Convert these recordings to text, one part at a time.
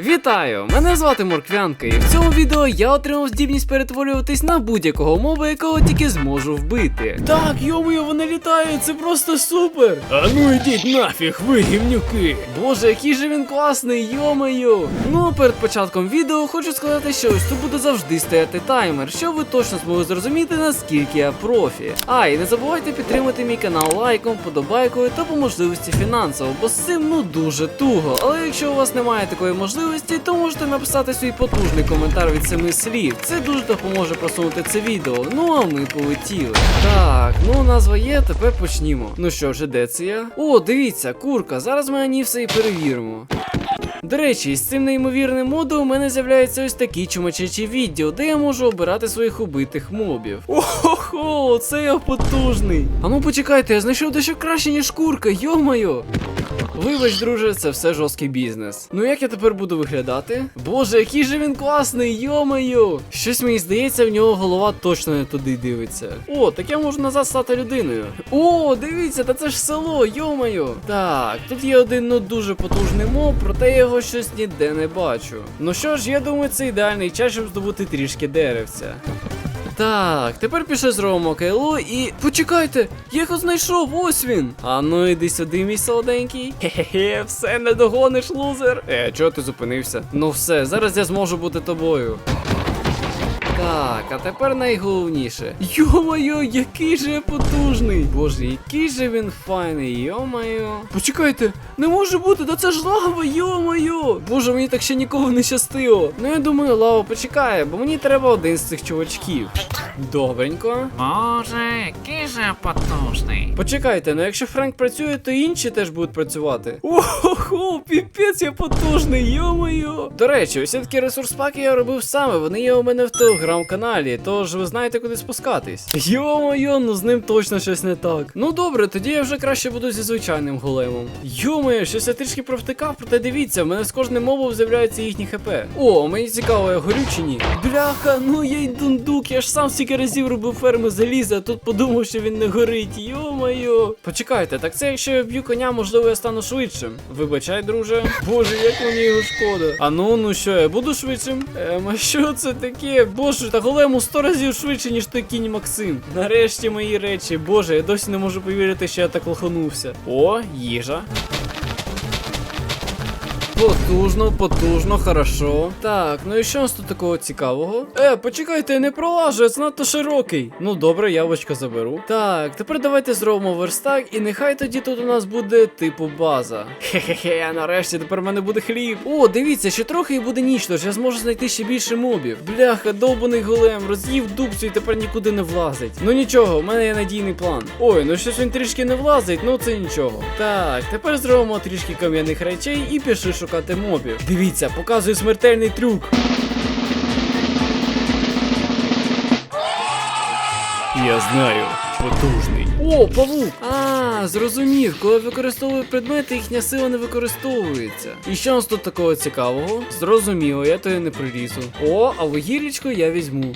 Вітаю! Мене звати Морквянка, і в цьому відео я отримав здібність перетворюватись на будь-якого моба, якого тільки зможу вбити. Так, йомою, вони літають, це просто супер! А ну йдіть нафіг, ви гівнюки! Боже, який же він класний, йомою! Ну, а перед початком відео хочу сказати, що ось тут буде завжди стояти таймер, щоб ви точно змогли зрозуміти, наскільки я профі. А, і не забувайте підтримати мій канал лайком, подобайкою та по можливості фінансово, бо з цим ну дуже туго. Але якщо у вас немає такої можливості, то можете написати свій потужний коментар від семи слів. Це дуже допоможе просунути це відео. Ну а ми полетіли. Так, ну назва є, тепер почнімо. Ну що ж, де це я? О, дивіться, курка. Зараз ми ані все і перевіримо. До речі, з цим неймовірним модом у мене з'являється ось такий чумачечий відділ, де я можу обирати своїх убитих мобів. Охо, це я потужний. А ну почекайте, я знайшов дещо краще, ніж курка, йомайо. Вибач, друже, це все жорсткий бізнес. Ну як я тепер буду виглядати? Боже, який же він класний, йомаю! Щось мені здається, в нього голова точно не туди дивиться. О, так я можу назад стати людиною. О, дивіться, та це ж село, йомаю! Так, тут є один ну дуже потужний моб, проте я його щось ніде не бачу. Ну що ж, я думаю, це ідеальний час, щоб здобути трішки деревця. Так, тепер пішли зробимо кайло і. Почекайте! Я його знайшов, ось він! А ну іди сюди, мій солоденький. Хе-хе, все не догониш, лузер. Е, чого ти зупинився? Ну все, зараз я зможу бути тобою. Так, а тепер найголовніше. Йо-моє, який же я потужний! Боже, який же він файний, йо-моє. Почекайте, не може бути, да це ж лава, йо-моє! Боже, мені так ще ніколи не щастило. Ну я думаю, лава почекає, бо мені треба один з цих чувачків. Добренько. Боже, який же потужний. Почекайте, ну якщо Френк працює, то інші теж будуть працювати. Ого, піпець я потужний, йо-моє. До речі, ось такі ресурс паки я робив саме, вони є у мене в телеграм-каналі, тож ви знаєте, куди спускатись. Йо-моє, ну з ним точно щось не так. Ну добре, тоді я вже краще буду зі звичайним големом. Йо-моє, щось я трішки провтикав, проте дивіться, в мене з кожним мобом з'являється їхні хп. О, мені цікаво, я горю чи ні. Бляха, ну я й дундук, я ж сам стільки разів робив ферми заліза, а тут подумав, що він не горить. Йо-моє. Почекайте, так це якщо я б'ю коня, можливо, я стану швидшим. Вибачай, друже. Боже, як мені його шкода. А ну, ну що, я буду швидшим? Ем, а що це таке? Боже, та голему 100 разів швидше, ніж той кінь Максим. Нарешті мої речі. Боже, я досі не можу повірити, що я так лоханувся. О, їжа. Потужно, потужно, хорошо. Так, ну і що у нас тут такого цікавого? Е, почекайте, не пролажу, я занадто широкий. Ну добре, яблучко заберу. Так, тепер давайте зробимо верстак, і нехай тоді тут у нас буде типу база. Хе-хе-хе, нарешті тепер в мене буде хліб. О, дивіться, ще трохи і буде ніч, тож я зможу знайти ще більше мобів. Бляха, довбаний голем, роз'їв дубцю і тепер нікуди не влазить. Ну нічого, в мене є надійний план. Ой, ну щось він трішки не влазить, ну це нічого. Так, тепер зробимо трішки кам'яних речей і пішли шукати мобів. Дивіться, показую смертельний трюк. Я знаю, потужний. О, павук! А, зрозумів, коли використовую предмети, їхня сила не використовується. І що у нас тут такого цікавого? Зрозуміло, я то не прилізу. О, а вугілечко я візьму.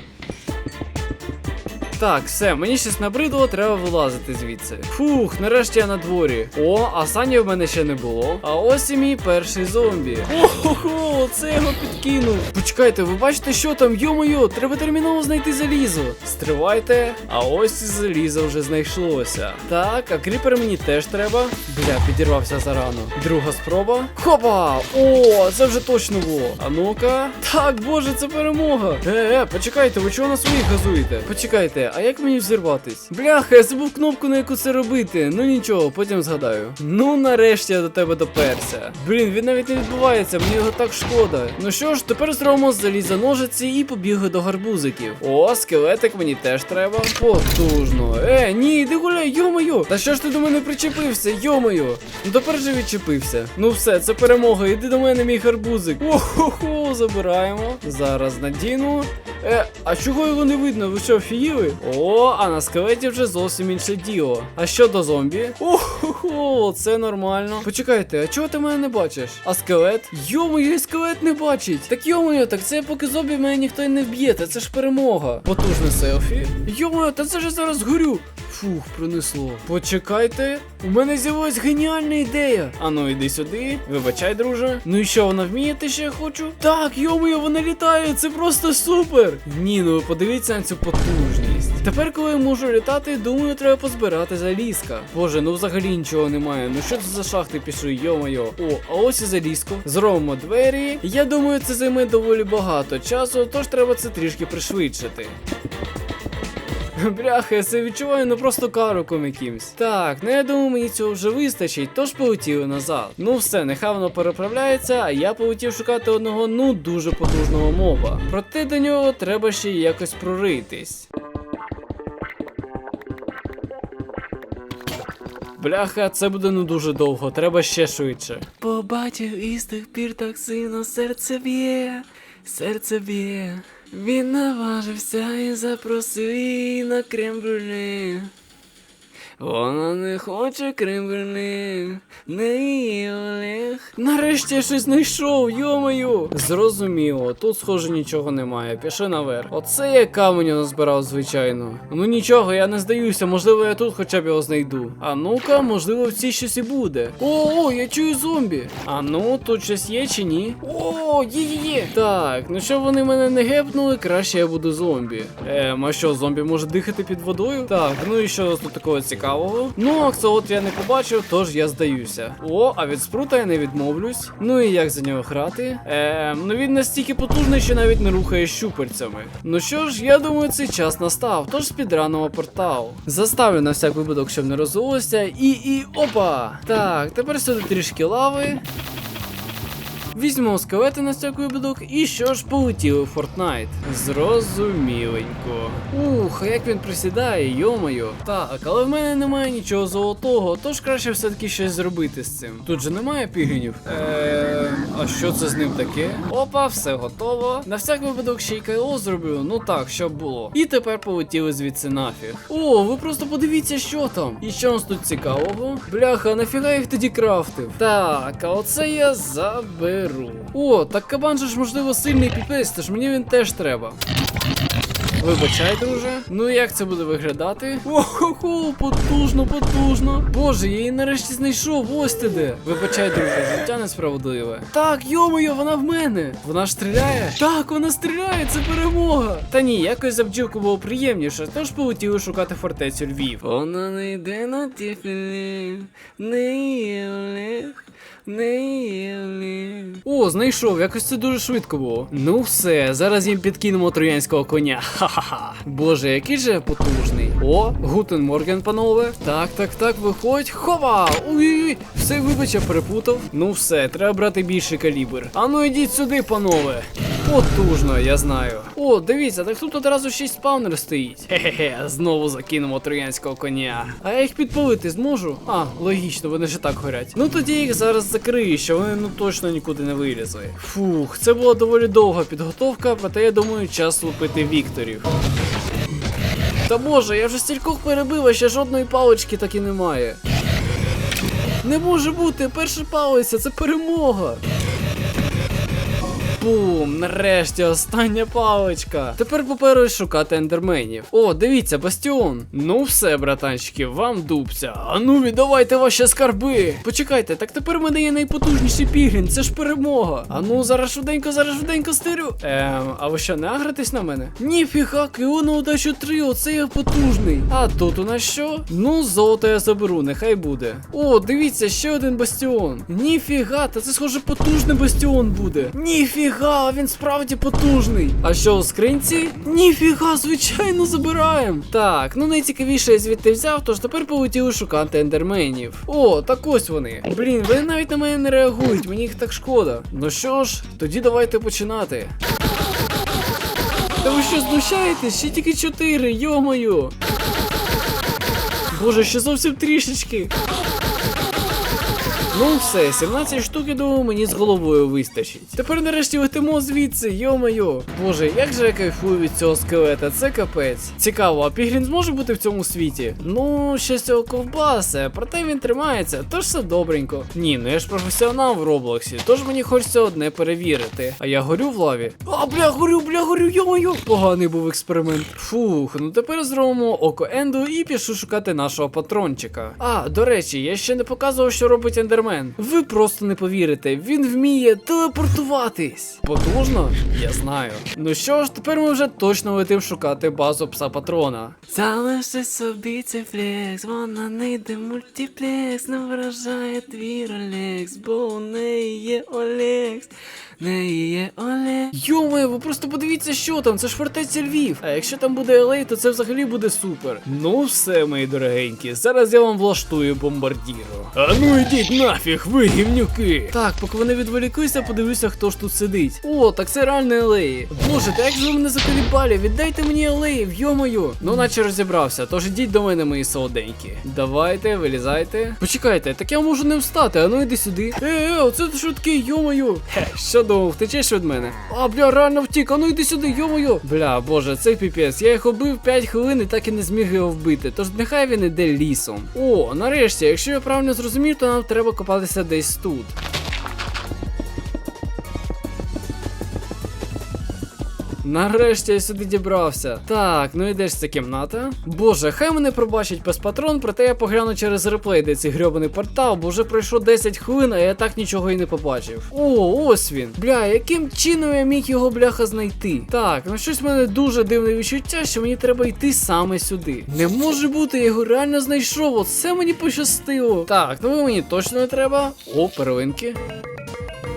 Так, все, мені щось набридло, треба вилазити звідси. Фух, нарешті я на дворі. О, а сані в мене ще не було. А ось і мій перший зомбі. Ого, це його підкинув. Почекайте, ви бачите, що там? Йо-моє, треба терміново знайти залізо. Стривайте, а ось і залізо вже знайшлося. Так, а кріпер мені теж треба. Бля, підірвався зарано. Друга спроба. Хопа! О, це вже точно було. А ну-ка. Так, боже, це перемога. Е, е, почекайте, ви чого на своїх газуєте? Почекайте, а як мені взірватись? Бляха, я забув кнопку, на яку це робити. Ну нічого, потім згадаю. Ну нарешті я до тебе доперся. Блін, він навіть не відбувається, мені його так шкода. Ну що ж, тепер зробимо заліза ножиці і побігли до гарбузиків. О, скелетик мені теж треба. Потужно. Е, ні, іди гуляй, йомою. Та що ж ти до мене причепився, йомою? Ну тепер же відчепився. Ну все, це перемога. Іди до мене, мій гарбузик. Охо, забираємо. Зараз надіну. Е, а чого його не видно? Ви що, офігіли? О, а на скелеті вже зовсім інше діло. А що до зомбі? Охо, це нормально. Почекайте, а чого ти мене не бачиш? А скелет? Йо-моє, скелет не бачить. Так йо-моє, так це поки зомбі мене ніхто й не вб'є, це ж перемога. Потужне селфі. Йо-моє, та це ж зараз горю. Фух, принесло. Почекайте, у мене з'явилась геніальна ідея. Ану, іди сюди. Вибачай, друже. Ну і що, вона вміє те, що я хочу? Так, йомою, вона літає, це просто супер. Ні, ну ви подивіться на цю потужність. Тепер, коли можу літати, думаю, треба позбирати залізка. Боже, ну взагалі нічого немає. Ну що це за шахти пішли, йомайо. О, а ось і залізко. Зробимо двері. Я думаю, це займе доволі багато часу, тож треба це трішки пришвидшити. Бляха, я це відчуваю ну просто каруком якимсь. Так, ну я думаю, мені цього вже вистачить, тож полетіли назад. Ну все, нехай воно переправляється, а я полетів шукати одного ну дуже потужного моба. Проте до нього треба ще якось проритись. Бляха, це буде не дуже довго, треба ще швидше. Побачив і з тих пір так сильно серце б'є, серце б'є. Він наважився і запросив на крем-брюле. Вона не хоче крем-брюле, не її Олег. Нарешті щось знайшов, йомаю. Зрозуміло, тут схоже нічого немає. Пішли наверх. Оце я каменю назбирав, звичайно. Ну нічого, я не здаюся, можливо, я тут хоча б його знайду. А ну-ка, можливо, в цій щось і буде. О, о, я чую зомбі. А ну, тут щось є чи ні? О, є, є, є. Так, ну щоб вони мене не гепнули, краще я буду зомбі. Ем, а що, зомбі може дихати під водою? Так, ну і що тут такого цікавого? Ну, аксолот я не побачив, тож я здаюся. О, а від спрута я не відмовлюсь. Ну і як за нього грати? Ем, ну він настільки потужний, що навіть не рухає щупальцями. Ну що ж, я думаю, цей час настав, тож спідранимо портал. Заставлю на всяк випадок, щоб не розвелося. І і опа! Так, тепер сюди трішки лави. Візьмемо скелети на всяк випадок і що ж полетіли в Fortnite. Зрозуміленько. Ух, а як він присідає, йомайо. Так, але в мене немає нічого золотого, тож краще все-таки щось зробити з цим. Тут же немає пігінів. Е, а що це з ним таке? Опа, все готово. На всяк випадок ще й кайло зроблю, ну так, щоб було. І тепер полетіли звідси нафіг. О, ви просто подивіться, що там. І що у нас тут цікавого? Бляха, нафіга їх тоді крафтив? Так, а оце я заберу. О, так кабан же ж можливо сильний піпець, тож мені він теж треба. Вибачай, друже. Ну як це буде виглядати? Охо, потужно, потужно. Боже, я її нарешті знайшов. Ось ти де. Вибачай, друже, життя несправедливе. Так, йомою, вона в мене. Вона ж стріляє. Так, вона стріляє, це перемога. Та ні, якось за бджілку було приємніше, тож полетіли шукати фортецю Львів. Вона не йде на тіфілі, не є Олег. Не О, знайшов, якось це дуже швидко було. Ну все, зараз їм підкинемо троянського коня. Ха-ха-ха. Боже, який же потужний. О, Гутен Морген, панове. Так, так, так, виходь. Хова! Ой-ой-ой, все, вибач, я перепутав. Ну все, треба брати більший калібр. А ну ідіть сюди, панове. Потужно, я знаю. О, дивіться, так тут одразу 6 спаунер стоїть. Хе-хе-хе, знову закинемо троянського коня. А я їх підпалити зможу? А, логічно, вони ж так горять. Ну тоді їх зараз закрию, що вони ну точно нікуди не вилізли. Фух, це була доволі довга підготовка, проте я думаю, час лупити Вікторів. Та боже, я вже стількох перебив, а ще жодної палички так і немає. Не може бути, перша палиця, це перемога. Бум, нарешті остання паличка. Тепер попереду шукати ендерменів. О, дивіться, бастіон. Ну все, братанчики, вам дубця. А ну віддавайте ваші скарби. Почекайте, так тепер в мене є найпотужніший пігін, це ж перемога. А ну зараз швиденько, зараз швиденько стирю. Ем, а ви що, не агритесь на мене? Ніфіга, Кіо на удачу 3, оце я потужний. А тут у нас що? Ну, золото я заберу, нехай буде. О, дивіться, ще один бастіон. Ніфіга, та це схоже потужний бастіон буде. Ніфіга, він справді потужний. А що у скринці? Ніфіга, звичайно, забираємо. Так, ну найцікавіше я звідти взяв, тож тепер полетіли шукати ендерменів. О, так ось вони. Блін, вони навіть на мене не реагують, мені їх так шкода. Ну що ж, тоді давайте починати. Та ви що знущаєтесь? Ще тільки чотири, йомаю. Боже, ще зовсім трішечки. Ну все, 17 штук, я думаю, мені з головою вистачить. Тепер нарешті летимо звідси, йо-моє. Боже, як же я кайфую від цього скелета, це капець. Цікаво, а Піглін зможе бути в цьому світі? Ну, ще з цього ковбаси, проте він тримається, тож все добренько. Ні, ну я ж професіонал в Роблоксі, тож мені хочеться одне перевірити. А я горю в лаві. А, бля, горю, бля, горю, йо-моє. Поганий був експеримент. Фух, ну тепер зробимо око Енду і пішу шукати нашого патрончика. А, до речі, я ще не показував, що робить ендермен. Ви просто не повірите, він вміє телепортуватись. Потужно? Я знаю. Ну що ж, тепер ми вже точно летим шукати базу пса патрона. Залиши собі цей флекс, вона не йде мультиплекс, не вражає твій Ролекс, бо у неї є Олекс. Не є Оле. Йоме, ви просто подивіться, що там, це ж фортеця Львів. А якщо там буде Елей, то це взагалі буде супер. Ну все, мої дорогенькі, зараз я вам влаштую бомбардіру. А ну ідіть нафіг, ви гівнюки. Так, поки вони відволіклися, подивлюся, хто ж тут сидить. О, так це реально Елеї. Боже, та як же ви мене заколібалі? Віддайте мені Елеїв, йомою. Ну, наче розібрався, тож ідіть до мене, мої солоденькі. Давайте, вилізайте. Почекайте, так я можу не встати, а ну йди сюди. Е, е, оце ти що таке, йомою. Хе, що думав, втечеш від мене? А, бля, реально втік, а ну йди сюди, йомою. Бля, боже, це піпець. Я їх оббив 5 хвилин і так і не зміг його вбити. Тож нехай він іде лісом. О, нарешті, якщо я правильно зрозумів, то нам треба копатися десь тут. Нарешті я сюди дібрався. Так, ну і де ж ця кімната? Боже, хай мене пробачить без патрон, проте я погляну через реплей, де цей грьобаний портал, бо вже пройшло 10 хвилин, а я так нічого і не побачив. О, ось він. Бля, яким чином я міг його бляха знайти? Так, ну щось в мене дуже дивне відчуття, що мені треба йти саме сюди. Не може бути, я його реально знайшов. Оце мені пощастило. Так, ну мені точно не треба. О, перлинки.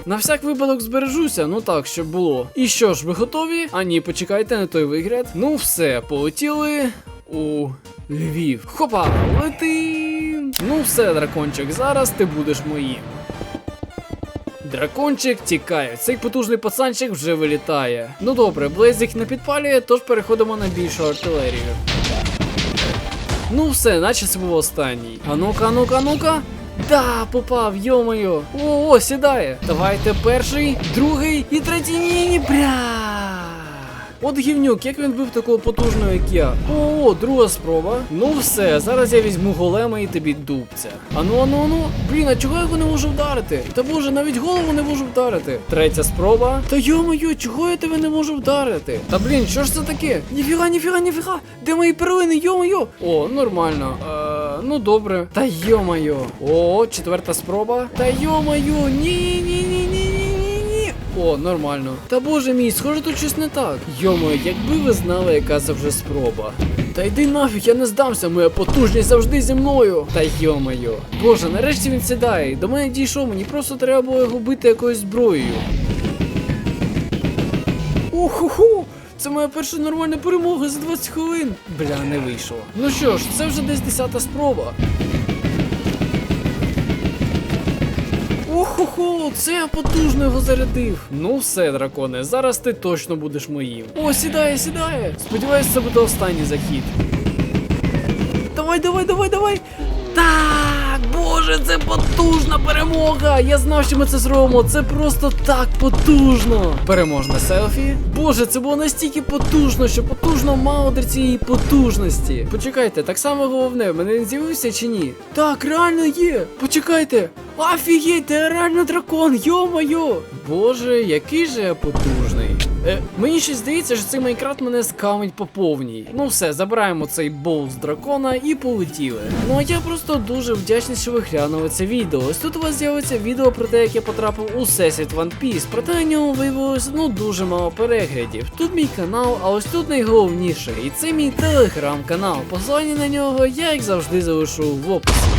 На всяк випадок збережуся, ну так, щоб було. І що ж, ви готові? А ні, почекайте на той вигляд. Ну все, полетіли у Львів. Хопа, лети. Ну все, дракончик, зараз ти будеш моїм. Дракончик тікає, цей потужний пацанчик вже вилітає. Ну добре, Блейз не підпалює, тож переходимо на більшу артилерію. Ну все, наче це був останній. А ну-ка, ну-ка, ну-ка. Да, попав, йомою. О, о, сідає. Давайте перший, другий і третій. Ні, ні, бля. От гівнюк, як він бив такого потужного, як я. О, друга спроба. Ну все, зараз я візьму голема і тобі дубця. Ану, ану, ану. Блін, а чого я його не можу вдарити? Та боже, навіть голову не можу вдарити. Третя спроба. Та йо-моє, чого я тебе не можу вдарити? Та блін, що ж це таке? Ніфіга, ніфіга, ніфіга. Де мої перлини, йо-моє? О, нормально. Е, ну добре. Та йо-моє. О, четверта спроба. Та йо-моє, ні, ні, ні, ні, ні, ні, ні. О, нормально. Та боже мій, схоже, тут щось не так. Йомо, якби ви знали, яка це вже спроба. Та йди нафіг, я не здамся, моя потужність завжди зі мною. Та йомайо. Боже, нарешті він сідає. До мене дійшов, мені просто треба було його бити якоюсь зброєю. Уху-ху! Це моя перша нормальна перемога за 20 хвилин. Бля, не вийшло. Ну що ж, це вже десь десята спроба. Охо-хо, це я потужно його зарядив. Ну все, драконе, зараз ти точно будеш моїм. О, сідає, сідає. Сподіваюсь, це буде останній захід. Давай, давай, давай, давай. Так, боже, це потужна перемога! Я знав, що ми це зробимо. Це просто так потужно. Переможне селфі. Боже, це було настільки потужно, що потужно мало для цієї потужності. Почекайте, так само головне, в мене він з'явився чи ні? Так, реально є. Почекайте. Офігеть, ти реально дракон, йо-моє! Боже, який же я потужний. Е, мені ще здається, що цей Майнкрафт мене скамить по повній. Ну все, забираємо цей бол з дракона і полетіли. Ну а я просто дуже вдячний, що ви глянули це відео. Ось тут у вас з'явиться відео про те, як я потрапив у Всесвіт One Piece. Проте на ньому виявилось ну дуже мало переглядів. Тут мій канал, а ось тут найголовніше. І це мій телеграм-канал. Посилання на нього я як завжди залишу в описі.